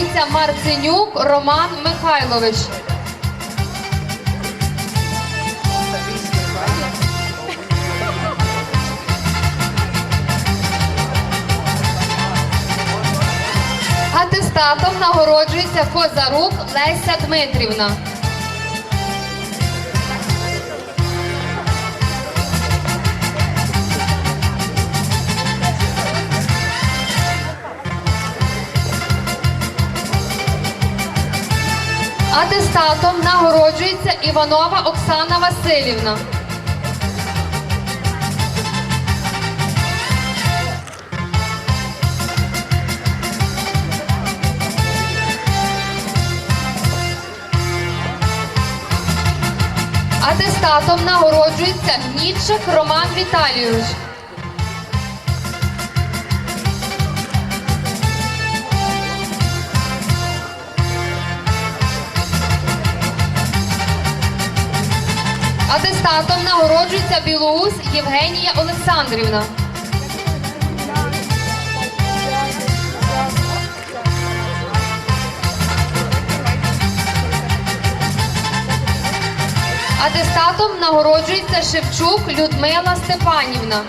Нагороджується Марценюк Роман Михайлович. Атестатом нагороджується Козарук Леся Дмитрівна. Атестатом нагороджується Іванова Оксана Васильівна. Атестатом нагороджується Нітчик Роман Віталійович. Атестатом нагороджується Білоус Євгенія Олександрівна. Атестатом нагороджується Шевчук Людмила Степанівна.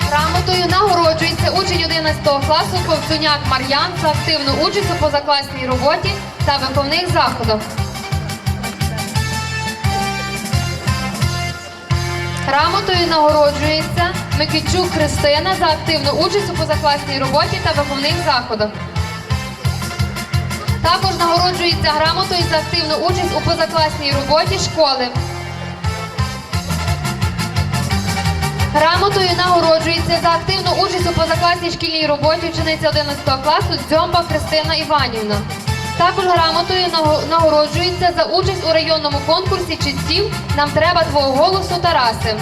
Грамотою нагороджується учень 11 класу Ковцуняк Мар'ян за активну участь у позакласній роботі та виховних заходах. Грамотою нагороджується Микичук Христина за активну участь у позакласній роботі та виховних заходах. Також нагороджується грамотою за активну участь у позакласній роботі школи. Грамотою нагороджується за активну участь у позакласній шкільній роботі учениця 11 класу Дзьомба Христина Іванівна. Також грамотою нагороджується за участь у районному конкурсі чистів Нам треба твого голосу Тараси.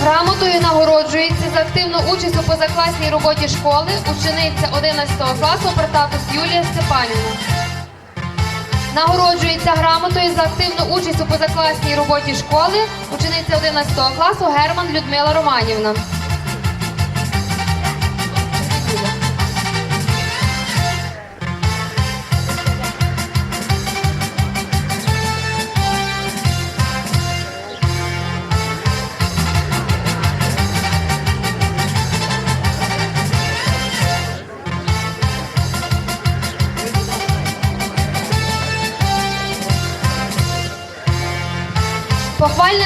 Грамотою нагороджується за активну участь у позакласній роботі школи учениця 11 класу Протапус Юлія Степанівна. Нагороджується грамотою за активну участь у позакласній роботі школи учениця 11 класу Герман Людмила Романівна.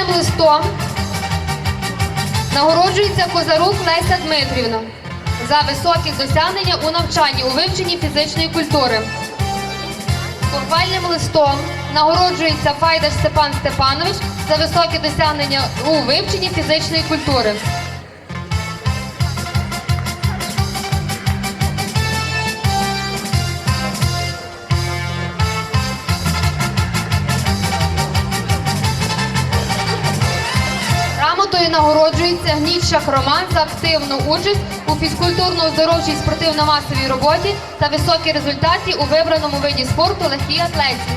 Похвальним листом нагороджується Козарук Леся Дмитрівна за високі досягнення у навчанні у вивченні фізичної культури. Похвальним листом нагороджується Файдаш Степан Степанович за високі досягнення у вивченні фізичної культури. Нагороджується Гнічак Роман за активну участь у фізкультурно-оздоровчій спортивно-масовій роботі та високі результати у вибраному виді спорту легкій атлеті.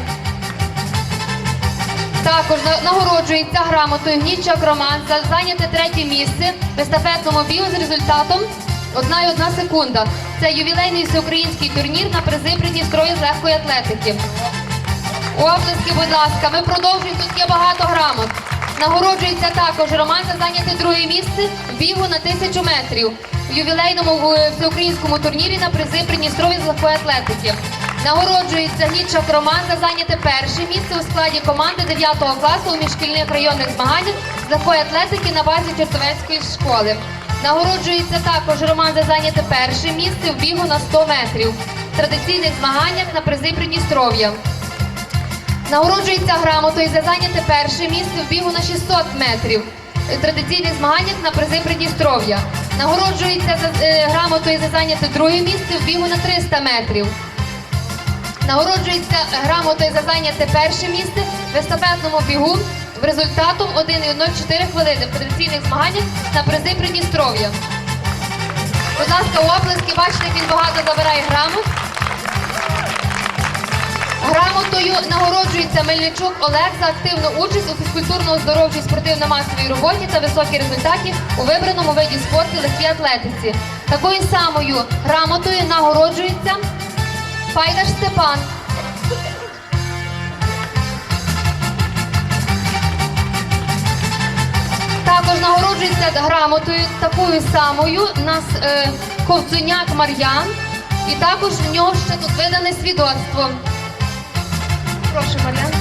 Також нагороджується грамотою Гнічак Роман за зайняте третє місце в естафетному бігу з результатом 1,1 секунда. Це ювілейний всеукраїнський турнір на призи Придністров'я з легкої атлетики. Облески, будь ласка, ми продовжуємо. Тут є багато грамот. Нагороджується також Роман за зайняте друге місце в бігу на тисячу метрів у ювілейному е, всеукраїнському турнірі на призи Придністров'я з легкої атлетики. Нагороджується Гічак Роман за зайняте перше місце у складі команди 9 класу у міжшкільних районних змаганнях з легкої атлетики на базі Чертовецької школи. Нагороджується також Роман за зайняте перше місце в бігу на 100 метрів в традиційних змаганнях на призи Придністров'я. Нагороджується грамотою за зайняте перше місце в бігу на 600 метрів традиційних змаганнях на призи Придністров'я. Нагороджується за, е, грамотою за зайняте друге місце в бігу на 300 метрів. Нагороджується грамотою за зайняте перше місце в естафетному бігу в результатом 1,14 хвилини в традиційних змаганнях на призи Придністров'я. Будь ласка, оплески, бачите, він багато забирає грамот. Грамотою нагороджується Мельничук Олег за активну участь у фізкультурно-оздоровчій спортивно-масовій роботі та високі результати у вибраному виді спорту легкій атлетиці. Такою самою грамотою нагороджується Файдаш Степан. Також нагороджується грамотою такою самою нас е, Ковцуняк Мар'ян. І також в нього ще тут видане свідоцтво. Прошу, Мар'ян.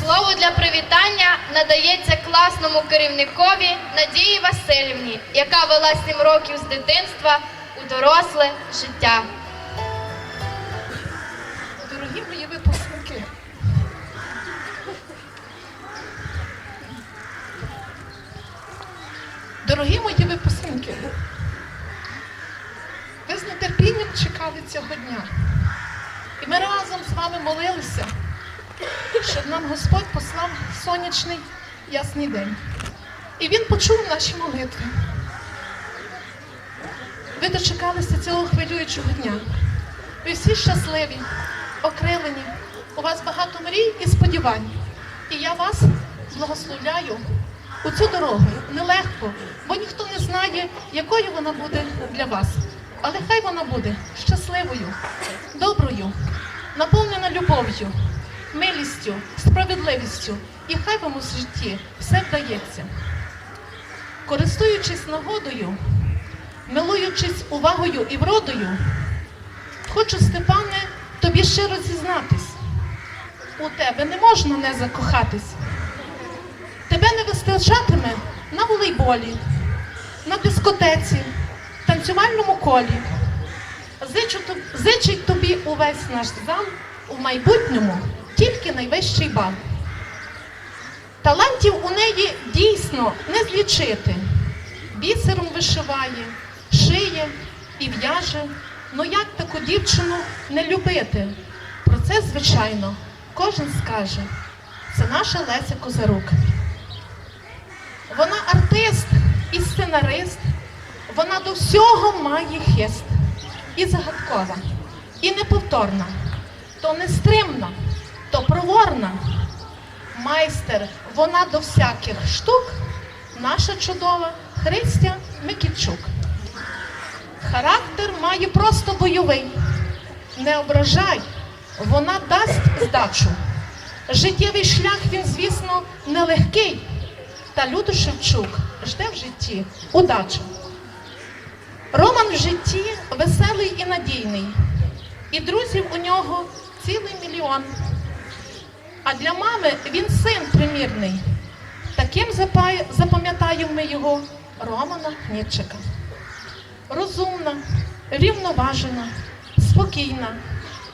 Слово для привітання надається класному керівникові Надії Васильівні, яка вела 7 років з дитинства у доросле життя. Дорогі мої випускники, ви з нетерпінням чекали цього дня. І ми разом з вами молилися, щоб нам Господь послав сонячний ясний день. І Він почув наші молитви. Ви дочекалися цього хвилюючого дня. Ви всі щасливі, окрилені. У вас багато мрій і сподівань. І я вас благословляю у цю дорогу. Нелегко, бо ніхто не знає, якою вона буде для вас. Але хай вона буде щасливою, доброю, наповнена любов'ю, милістю, справедливістю. І хай вам у житті все вдається. Користуючись нагодою, милуючись увагою і вродою, Хочу, Степане, тобі щиро зізнатись. У тебе не можна не закохатись. Тебе на волейболі, на дискотеці, танцювальному колі. Зичить тобі увесь наш зал у майбутньому тільки найвищий бал. Талантів у неї дійсно не злічити. Бісером вишиває, шиє і в'яже. Ну як таку дівчину не любити? Про це, звичайно, кожен скаже. Це наша Леся Козарук. Вона артист і сценарист. Вона до всього має хист. І загадкова, і неповторна, то нестримна, то проворна. Майстер, вона до всяких штук, наша чудова Христя Микітчук. Характер має просто бойовий. Не ображай, вона дасть здачу. Життєвий шлях він, звісно, нелегкий. Та Люду Шевчук жде в житті удачу. Роман в житті веселий і надійний. І друзів у нього цілий мільйон. А для мами він син примірний. Таким запам'ятаємо ми його Романа Гнідчика розумна, рівноважена, спокійна.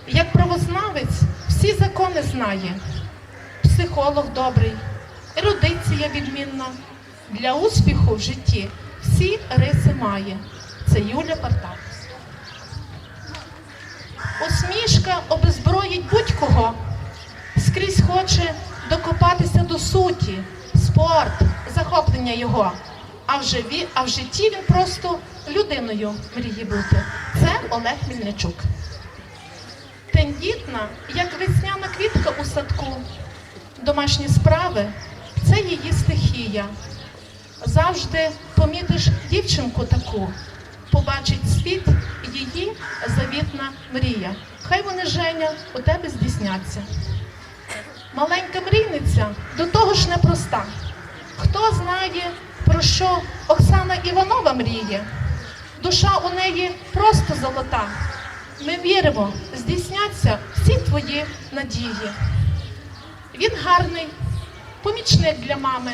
Як правознавець всі закони знає. Психолог добрий, ерудиція відмінна. Для успіху в житті всі риси має. Це Юля Партакус. Усмішка обезброїть будь-кого. Скрізь хоче докопатися до суті, спорт, захоплення його. А в, живі, а в житті він просто людиною мріє бути. Це Олег Мільничук. Тендітна, як весняна квітка у садку. Домашні справи це її стихія. Завжди помітиш дівчинку таку, побачить світ її завітна мрія. Хай вони Женя у тебе здійсняться. Маленька мрійниця до того ж непроста. Хто знає, про що Оксана Іванова мріє? Душа у неї просто золота. Ми віримо, здійсняться всі твої надії. Він гарний, помічник для мами,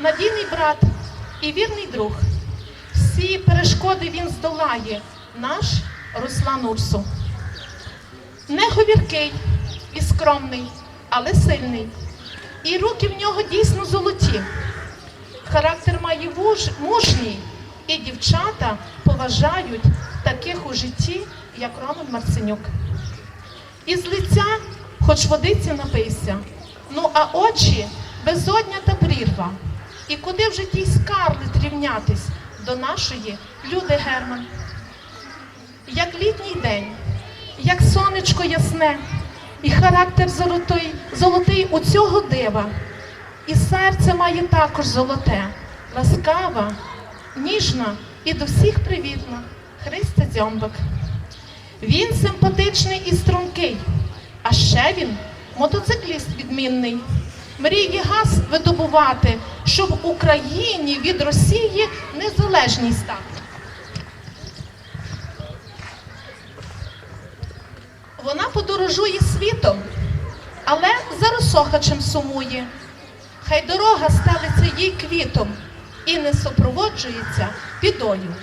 надійний брат і вірний друг. Всі перешкоди він здолає, наш Руслан Урсу. Не говіркий і скромний, але сильний. І руки в нього дійсно золоті. Характер має вуж, мужній, і дівчата поважають таких у житті, як Роман Марценюк. Із лиця, хоч водиці напийся, ну а очі безодня та прірва. І куди вже тій скарлет рівнятись до нашої Люди Герман? Як літній день, як сонечко ясне, і характер золотий, золотий у цього дива, і серце має також золоте, ласкава, ніжна і до всіх привітна. Христя Дзьомбик. Він симпатичний і стрункий, а ще він мотоцикліст відмінний. Мріє газ видобувати, щоб Україні від Росії незалежність стати. Вона подорожує світом, але за Росохачем сумує. Хай дорога стелиться їй квітом і не супроводжується бідою.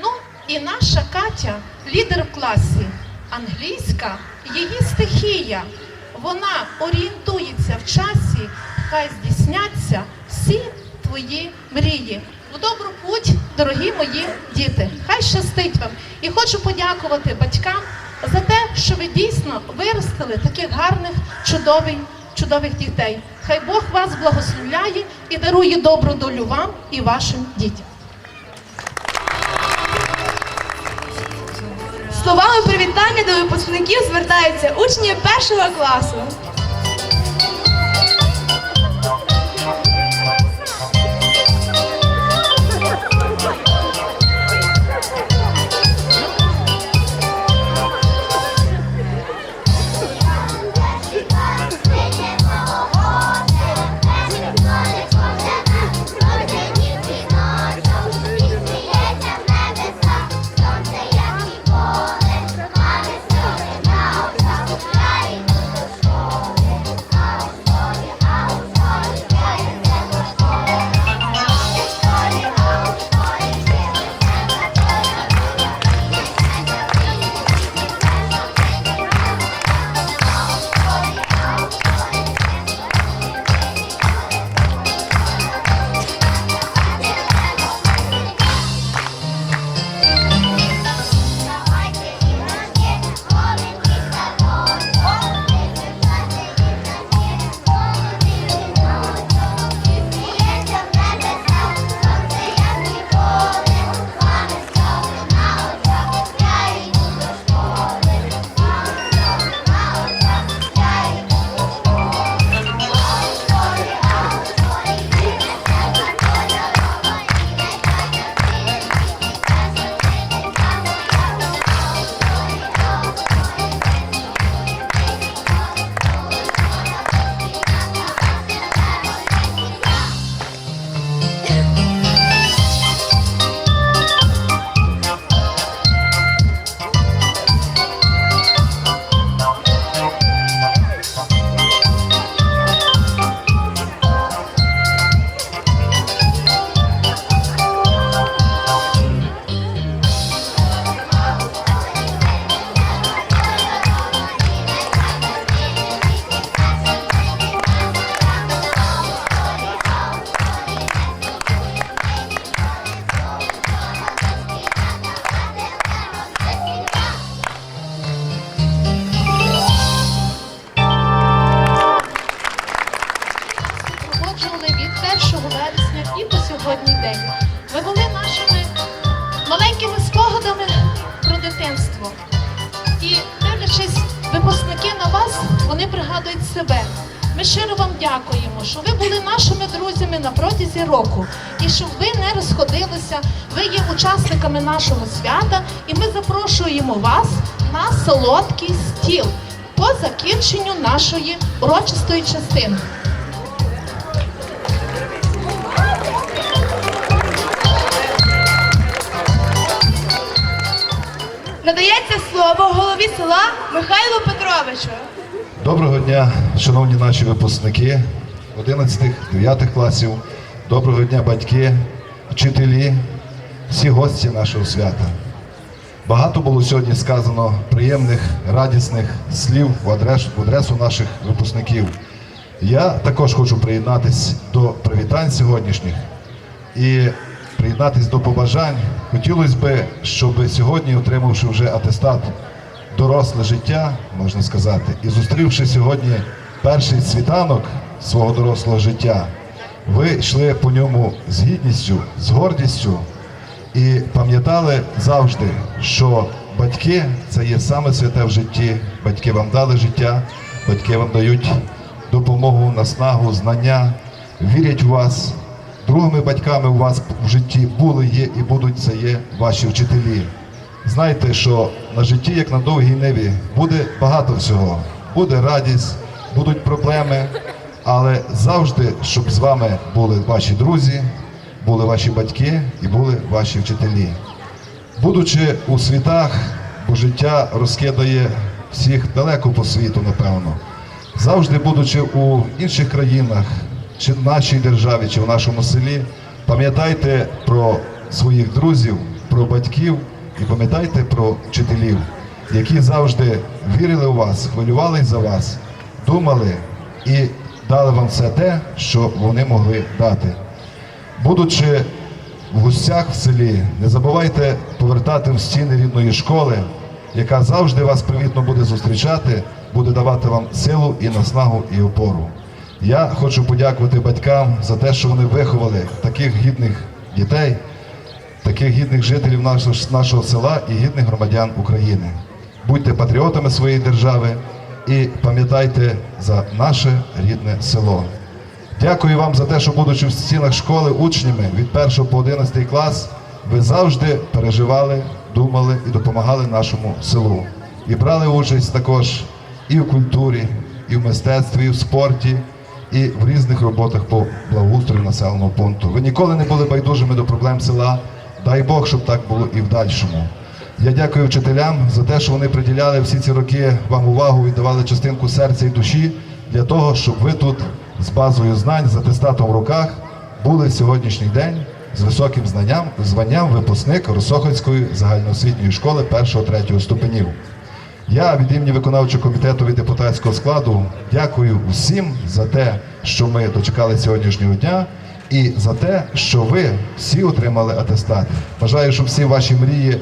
Ну, і наша Катя, лідер в класі, англійська її стихія. Вона орієнтується в часі, хай здійсняться всі твої мрії. У добру путь, дорогі мої діти. Хай щастить вам. І хочу подякувати батькам за те, що ви дійсно виростили таких гарних, чудових, чудових дітей. Хай Бог вас благословляє і дарує добру долю вам і вашим дітям. Словами привітання до випускників звертаються учні першого класу. Себе. Ми щиро вам дякуємо, що ви були нашими друзями на протязі року. І щоб ви не розходилися, ви є учасниками нашого свята, і ми запрошуємо вас на солодкий стіл по закінченню нашої урочистої частини. Надається слово голові села Михайлу Петровичу. Доброго дня, шановні наші випускники 11-9 класів. Доброго дня, батьки, вчителі, всі гості нашого свята. Багато було сьогодні сказано приємних, радісних слів в адресу, в адресу наших випускників. Я також хочу приєднатись до привітань сьогоднішніх і приєднатись до побажань. Хотілося б, щоб сьогодні, отримавши вже атестат доросле життя, можна сказати, і зустрівши сьогодні перший світанок свого дорослого життя, ви йшли по ньому з гідністю, з гордістю і пам'ятали завжди, що батьки це є саме святе в житті. Батьки вам дали життя, батьки вам дають допомогу, наснагу, знання, вірять у вас. Другими батьками у вас в житті були, є і будуть це є ваші вчителі. Знайте, що на житті, як на довгій ниві, буде багато всього. Буде радість, будуть проблеми, але завжди, щоб з вами були ваші друзі, були ваші батьки і були ваші вчителі. Будучи у світах, бо життя розкидає всіх далеко по світу, напевно. Завжди будучи у інших країнах, чи в нашій державі, чи в нашому селі, пам'ятайте про своїх друзів, про батьків і пам'ятайте про вчителів, які завжди вірили у вас, хвилювались за вас, думали і дали вам все те, що вони могли дати. Будучи в гостях в селі, не забувайте повертати в стіни рідної школи, яка завжди вас привітно буде зустрічати, буде давати вам силу і наснагу і опору. Я хочу подякувати батькам за те, що вони виховали таких гідних дітей, таких гідних жителів нашого, нашого села і гідних громадян України. Будьте патріотами своєї держави і пам'ятайте за наше рідне село. Дякую вам за те, що, будучи в стінах школи учнями від 1 по 11 клас, ви завжди переживали, думали і допомагали нашому селу. І брали участь також і в культурі, і в мистецтві, і в спорті, і в різних роботах по благоустрою населеного пункту. Ви ніколи не були байдужими до проблем села. Дай Бог, щоб так було і в дальшому. Я дякую вчителям за те, що вони приділяли всі ці роки вам увагу, віддавали частинку серця і душі для того, щоб ви тут з базою знань, з атестатом в руках були сьогоднішній день з високим знанням, званням випускник Росохольської загальноосвітньої школи 1-3 ступенів. Я від імені виконавчого комітету від депутатського складу дякую всім за те, що ми дочекали сьогоднішнього дня, і за те, що ви всі отримали атестат. Бажаю, щоб всі ваші мрії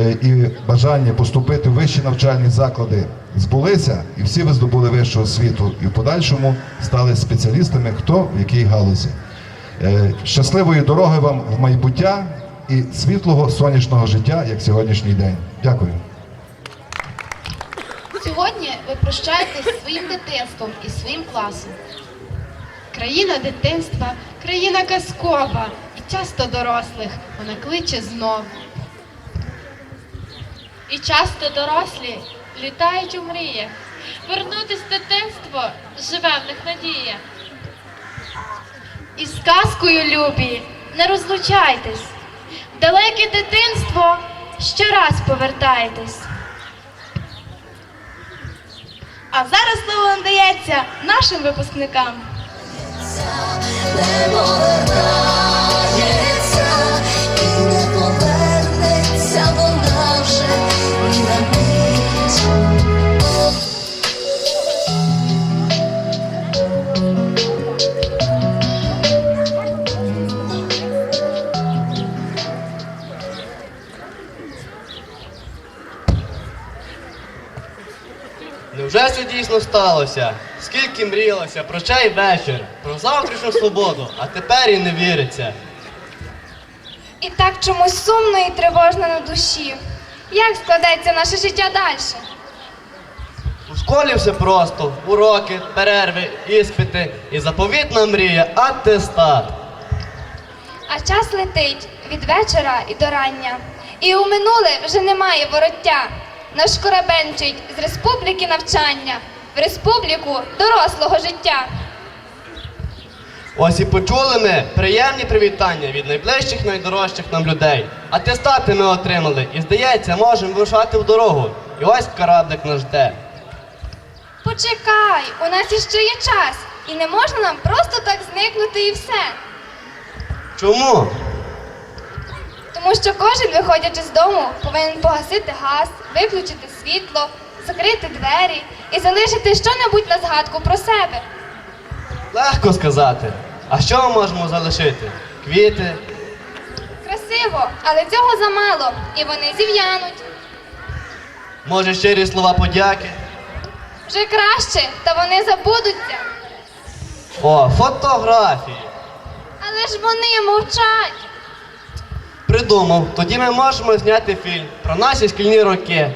е, і бажання поступити в вищі навчальні заклади збулися, і всі ви здобули вищу освіту, і в подальшому стали спеціалістами, хто в якій галузі. Е, Щасливої дороги вам в майбуття і світлого сонячного життя, як сьогоднішній день. Дякую. Сьогодні ви прощаєтесь своїм дитинством і своїм класом. Країна дитинства, країна казкова, і часто дорослих вона кличе знов. І часто дорослі літають у мріях. Вернутись дитинство живе в них надія. І з казкою, любі, не розлучайтесь. Далеке дитинство щораз повертайтесь. А зараз слово надається нашим випускникам. Не повертається і не повернеться вже мить. Невже це дійсно сталося? Скільки мріялося про чай вечір, про завтрашню свободу, а тепер і не віриться. І так чомусь сумно і тривожно на душі. Як складеться наше життя далі? У школі все просто: уроки, перерви, іспити і заповітна мрія атестат. А час летить від вечора і до рання. І у минуле вже немає вороття. Наш корабенчить з республіки навчання в республіку дорослого життя. Ось і почули ми приємні привітання від найближчих, найдорожчих нам людей. Атестати ми отримали і, здається, можемо вирушати в дорогу. І ось кораблик нас жде. Почекай, у нас іще є час, і не можна нам просто так зникнути і все. Чому? Тому що кожен, виходячи з дому, повинен погасити газ, виключити світло, закрити двері і залишити щонебудь на згадку про себе. Легко сказати. А що ми можемо залишити? Квіти, Красиво, але цього замало, і вони зів'януть. може щирі слова подяки. Вже краще, та вони забудуться. О, фотографії. Але ж вони мовчать. Придумав, тоді ми можемо зняти фільм про наші шкільні роки.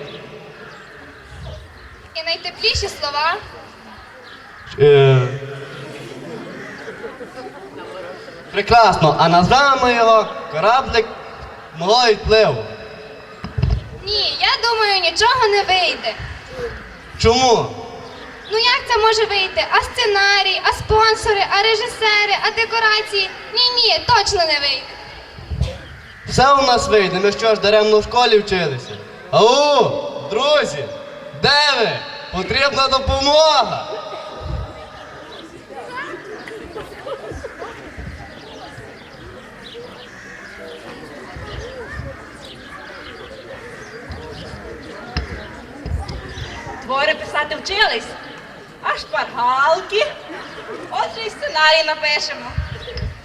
І найтепліші слова. Е... Прекрасно, а назвемо його кораблик мого відпливу. Ні, я думаю, нічого не вийде. Чому? Ну як це може вийти? А сценарій, а спонсори, а режисери, а декорації? Ні, ні, точно не вийде. Все у нас вийде, ми що ж даремно в школі вчилися. Ау, друзі, де ви? Потрібна допомога. Твори писати вчились? А шпаргалки? Отже, і сценарій напишемо.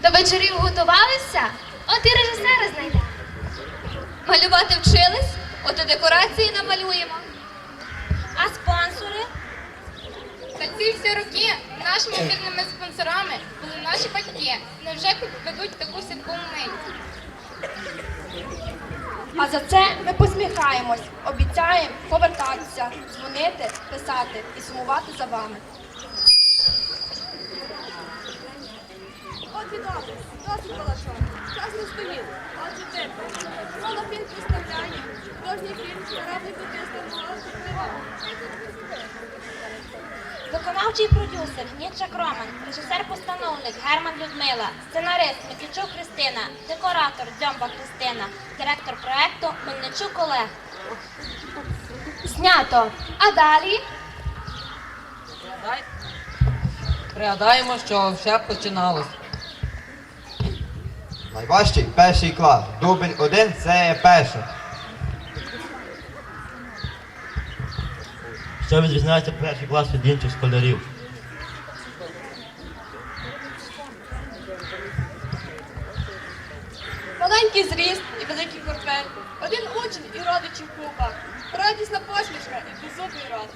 До вечорів готувалися? От і режисера знайдемо. Малювати вчились? От і декорації намалюємо. А спонсори? За ці всі роки нашими вірними спонсорами були наші батьки. Невже ведуть таку святкову мить? А за це ми посміхаємось, обіцяємо повертатися, дзвонити, писати і сумувати за вами. От і добре, досить балашон, час не стоїть, отже тепер. Коло фільм представляє, художній фільм, кораблик дитинства Виконавчий продюсер Нічак Роман, режисер-постановник Герман Людмила, сценарист Микічук Христина, декоратор Дзьомба Христина, директор проекту Мельничук Олег. Знято. А далі? Пригадаємо, що все починалось. Найважчий перший клас. Дубль один це перше. Що відрізняється перший клас від інших школярів? Маленький зріст і великий портфель. Один учень і родичів купа. Радісна посмішка і беззубий рот.